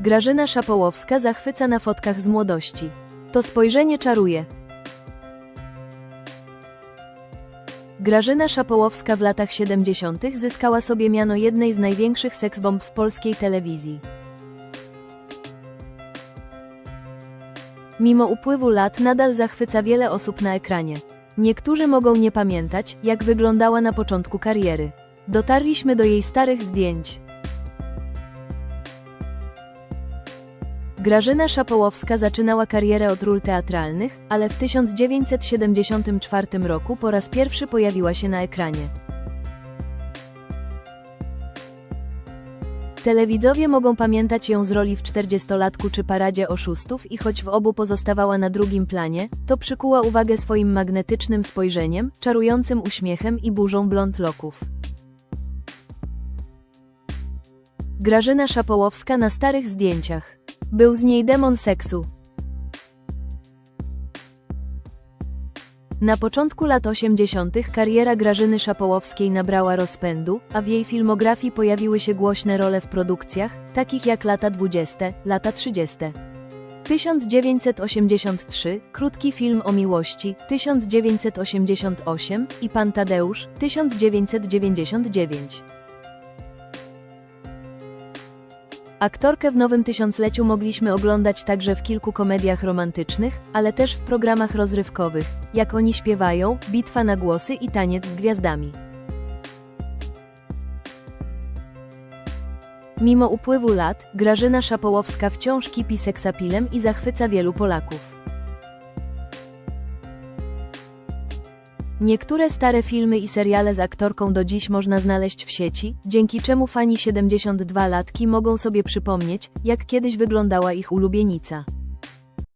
Grażyna Szapołowska zachwyca na fotkach z młodości. To spojrzenie czaruje. Grażyna Szapołowska w latach 70. zyskała sobie miano jednej z największych seksbomb w polskiej telewizji. Mimo upływu lat nadal zachwyca wiele osób na ekranie. Niektórzy mogą nie pamiętać, jak wyglądała na początku kariery. Dotarliśmy do jej starych zdjęć. Grażyna Szapołowska zaczynała karierę od ról teatralnych, ale w 1974 roku po raz pierwszy pojawiła się na ekranie. Telewidzowie mogą pamiętać ją z roli w 40-latku czy paradzie oszustów i choć w obu pozostawała na drugim planie, to przykuła uwagę swoim magnetycznym spojrzeniem, czarującym uśmiechem i burzą blond loków. Grażyna Szapołowska na starych zdjęciach. Był z niej demon seksu. Na początku lat 80. kariera Grażyny Szapołowskiej nabrała rozpędu, a w jej filmografii pojawiły się głośne role w produkcjach, takich jak lata 20., lata 30. 1983, krótki film o miłości, 1988 i Pan Tadeusz, 1999. Aktorkę w nowym tysiącleciu mogliśmy oglądać także w kilku komediach romantycznych, ale też w programach rozrywkowych, jak oni śpiewają, Bitwa na głosy i Taniec z gwiazdami. Mimo upływu lat, Grażyna Szapołowska wciąż kipi seksapilem i zachwyca wielu Polaków. Niektóre stare filmy i seriale z aktorką do dziś można znaleźć w sieci, dzięki czemu fani 72-latki mogą sobie przypomnieć, jak kiedyś wyglądała ich ulubienica.